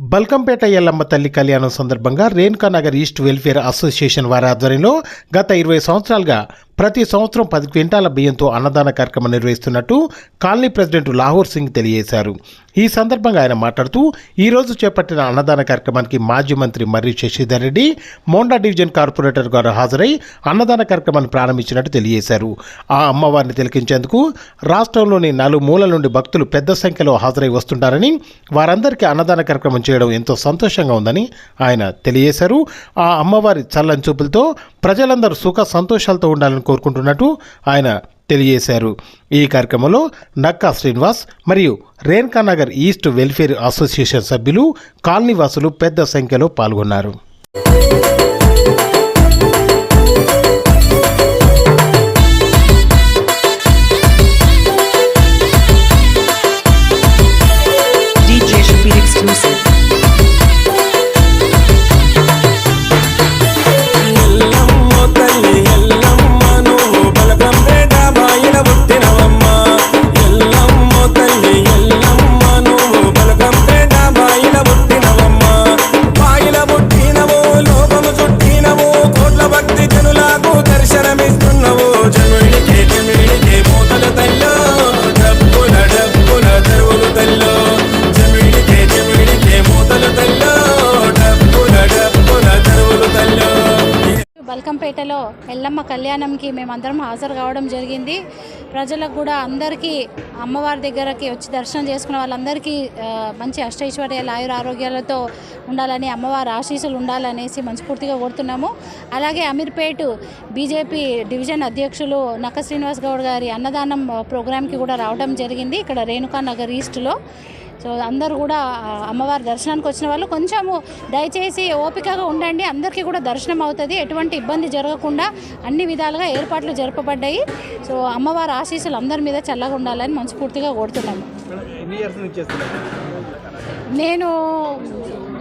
బల్కంపేట ఎల్లమ్మ తల్లి కళ్యాణం సందర్భంగా రేణుకానగర్ ఈస్ట్ వెల్ఫేర్ అసోసియేషన్ వారి ఆధ్వర్యంలో గత ఇరవై సంవత్సరాలుగా ప్రతి సంవత్సరం పది క్వింటాల బియ్యంతో అన్నదాన కార్యక్రమం నిర్వహిస్తున్నట్టు కాలనీ ప్రెసిడెంట్ లాహోర్ సింగ్ తెలియజేశారు. ఈ సందర్భంగా ఆయన మాట్లాడుతూ ఈరోజు చేపట్టిన అన్నదాన కార్యక్రమానికి మాజీ మంత్రి మర్రి శశిధర్ రెడ్డి మోండా డివిజన్ కార్పొరేటర్ గారు హాజరై అన్నదాన కార్యక్రమాన్ని ప్రారంభించినట్టు తెలియజేశారు. ఆ అమ్మవారిని తిలకించేందుకు రాష్ట్రంలోని నలుమూలల మూలల నుండి భక్తులు పెద్ద సంఖ్యలో హాజరై వస్తుంటారని వారందరికీ అన్నదాన కార్యక్రమం చేయడం ఎంతో సంతోషంగా ఉందని ఆయన తెలియజేశారు. ఆ అమ్మవారి చల్లని చూపులతో ప్రజలందరూ సుఖ సంతోషాలతో ఉండాలని కోరుకుంటున్నట్టు ఆయన తెలియజేశారు. ఈ కార్యక్రమంలో నక్కా శ్రీనివాస్ మరియు రేణుకానగర్ ఈస్ట్ వెల్ఫేర్ అసోసియేషన్ సభ్యులు కాలనీవాసులు పెద్ద సంఖ్యలో పాల్గొన్నారు. బల్కంపేటలో ఎల్లమ్మ కళ్యాణంకి మేమందరం హాజరు కావడం జరిగింది. ప్రజలకు కూడా అందరికీ అమ్మవారి దగ్గరకి వచ్చి దర్శనం చేసుకున్న వాళ్ళందరికీ మంచి అష్టైశ్వర్యాలు ఆయుర ఆరోగ్యాలతో ఉండాలని అమ్మవారి ఆశీస్సులు ఉండాలనేసి మనస్ఫూర్తిగా కోరుతున్నాము. అలాగే అమీర్పేట్ బీజేపీ డివిజన్ అధ్యక్షులు నక్క శ్రీనివాస్ గౌడ్ గారి అన్నదానం ప్రోగ్రాంకి కూడా రావడం జరిగింది. ఇక్కడ రేణుకా నగర్ ఈస్ట్లో. సో అందరూ కూడా అమ్మవారి దర్శనానికి వచ్చిన వాళ్ళు కొంచెము దయచేసి ఓపికగా ఉండండి. అందరికీ కూడా దర్శనం అవుతుంది. ఎటువంటి ఇబ్బంది జరగకుండా అన్ని విధాలుగా ఏర్పాట్లు జరపబడ్డాయి. సో అమ్మవారి ఆశీస్సులు అందరి మీద చల్లగా ఉండాలని మనస్ఫూర్తిగా కోరుతున్నాము. నేను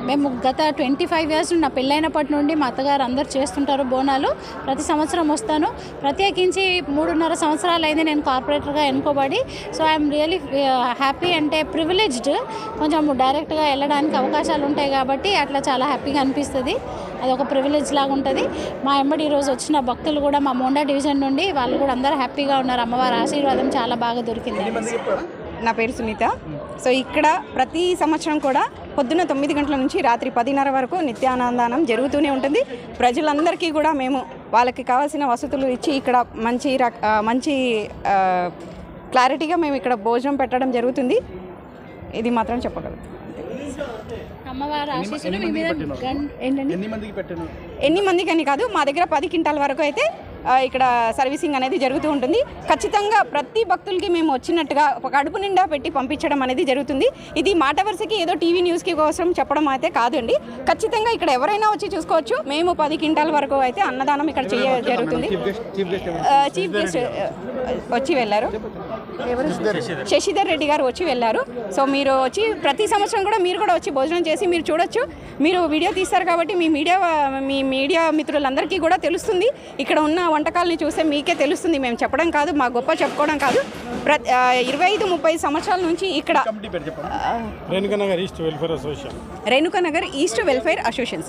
మేము గత ట్వంటీ ఫైవ్ ఇయర్స్ నా పెళ్ళైనప్పటి నుండి మా అత్తగారు అందరు చేస్తుంటారు బోనాలు. ప్రతి సంవత్సరం వస్తాను. ప్రత్యేకించి మూడున్నర సంవత్సరాలు అయింది నేను కార్పొరేటర్గా ఎన్నుకోబడి. సో ఐఎమ్ రియలీ హ్యాపీ అంటే ప్రివిలేజ్డ్. కొంచెం డైరెక్ట్గా వెళ్ళడానికి అవకాశాలు ఉంటాయి కాబట్టి అట్లా చాలా హ్యాపీగా అనిపిస్తుంది. అది ఒక ప్రివిలేజ్ లాగా ఉంటుంది. మా ఎమ్మడి ఈరోజు వచ్చిన భక్తులు కూడా మా మోండా డివిజన్ నుండి వాళ్ళు కూడా అందరూ హ్యాపీగా ఉన్నారు. అమ్మవారి ఆశీర్వాదం చాలా బాగా దొరికింది. నా పేరు సునీత. సో ఇక్కడ ప్రతి సంవత్సరం కూడా పొద్దున్న తొమ్మిది గంటల నుంచి రాత్రి పదిన్నర వరకు నిత్యానందానం జరుగుతూనే ఉంటుంది. ప్రజలందరికీ కూడా మేము వాళ్ళకి కావాల్సిన వసతులు ఇచ్చి ఇక్కడ మంచి మంచి క్లారిటీగా మేము ఇక్కడ భోజనం పెట్టడం జరుగుతుంది. ఇది మాత్రం చెప్పగలం. ఎన్ని మందికి అని కాదు మా దగ్గర పది క్వింటాల వరకు అయితే ఇక్కడ సర్వీసింగ్ అనేది జరుగుతూ ఉంటుంది. ఖచ్చితంగా ప్రతి భక్తులకి మేము వచ్చినట్టుగా ఒక కడుపు నిండా పెట్టి పంపించడం అనేది జరుగుతుంది. ఇది మాట వరుసకి ఏదో టీవీ న్యూస్కి కోసం చెప్పడం అయితే కాదండి. ఖచ్చితంగా ఇక్కడ ఎవరైనా వచ్చి చూసుకోవచ్చు. మేము పది క్వింటాల వరకు అయితే అన్నదానం ఇక్కడ చేయ జరుగుతుంది. చీఫ్ గెస్ట్ వచ్చి వెళ్ళారు. ఎవరు? శశిధర్ రెడ్డి గారు వచ్చి వెళ్ళారు. సో మీరు వచ్చి ప్రతి సంవత్సరం కూడా మీరు కూడా వచ్చి భోజనం చేసి మీరు చూడొచ్చు. మీరు వీడియో తీస్తారు కాబట్టి మీ మీడియా మీ మీడియా మిత్రులందరికీ కూడా తెలుస్తుంది. ఇక్కడ ఉన్న వంటకాలని చూస్తే మీకే తెలుస్తుంది. మేము చెప్పడం కాదు మా గొప్ప చెప్పుకోవడం కాదు. ప్ర ఇరవై ఐదు ముప్పై సంవత్సరాల నుంచి ఇక్కడ Renukanagar east welfare association. Renuka Nagar east welfare association.